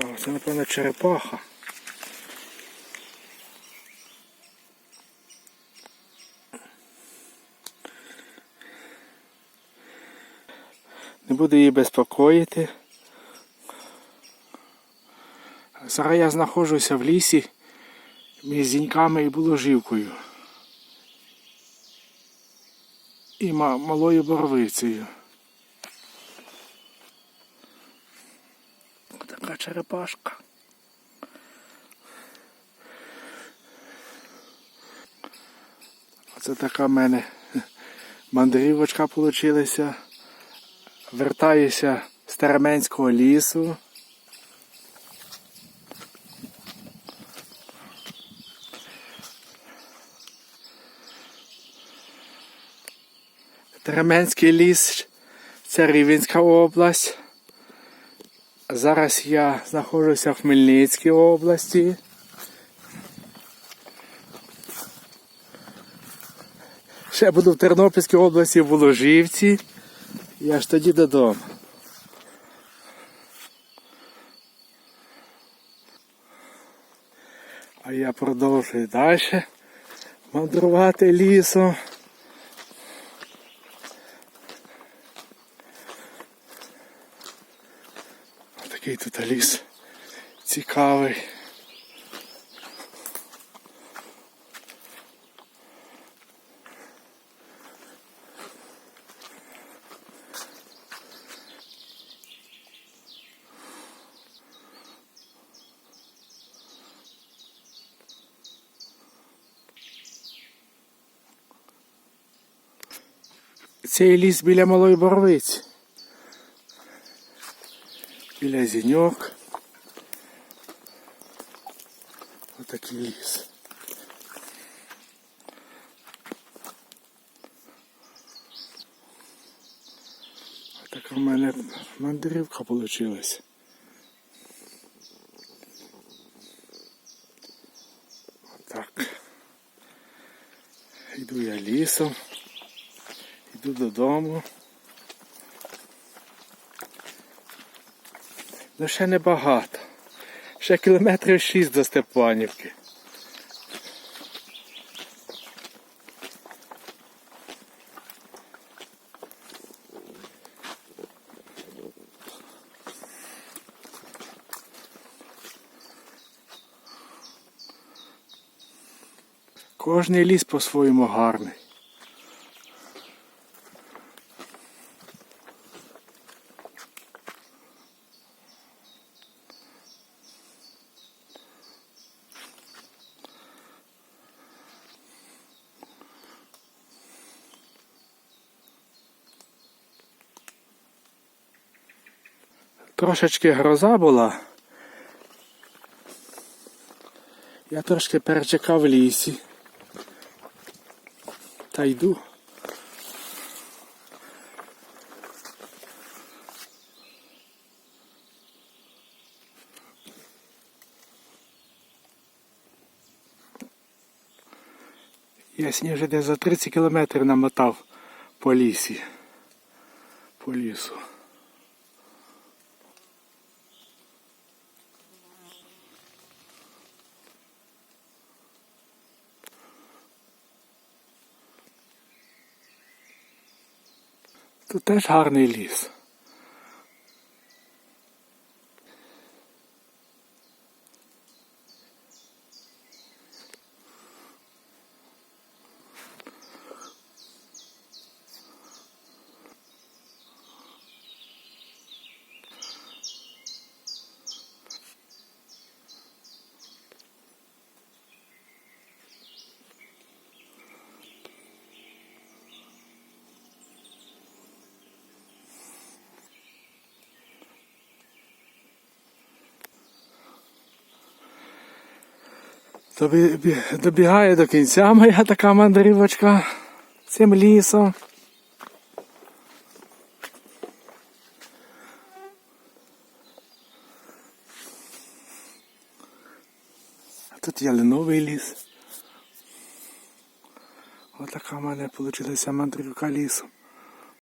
цікаво. Це, напевно, черепаха. Не буду її безпокоїти. Зараз я знаходжуся в лісі між зіньками і буложівкою. І малою боровицею. Така черепашка. Оце така в мене мандрівочка получилася. Вертаюся з Теременського лісу. Теременський ліс, це Рівенська область. Зараз я знаходжуся в Хмельницькій області. Ще буду в Тернопільській області в Воложівці. Я ж тоді додому. А я продовжую далі мандрувати лісом. Такий тут ліс цікавий. Цей ліс біля малої боровиці. Біля зіньок. Отакий ліс. Така в мене мандрівка вийшла. Отак. Йду я лісом. Йду додому. Ну ще небагато. Ще кілометрів 6 до Степанівки. Кожний ліс по-своєму гарний. Трошечки гроза була. Я трошки перечекав в лісі. Та йду. Я сніг вже десь за 30 кілометрів намотав по лісі. По лісу. Тут теж гарний ліс. Добігає до кінця моя така мандрівочка цим лісом. А тут ялиновий ліс. Отака в мене вийшла мандрівка лісом.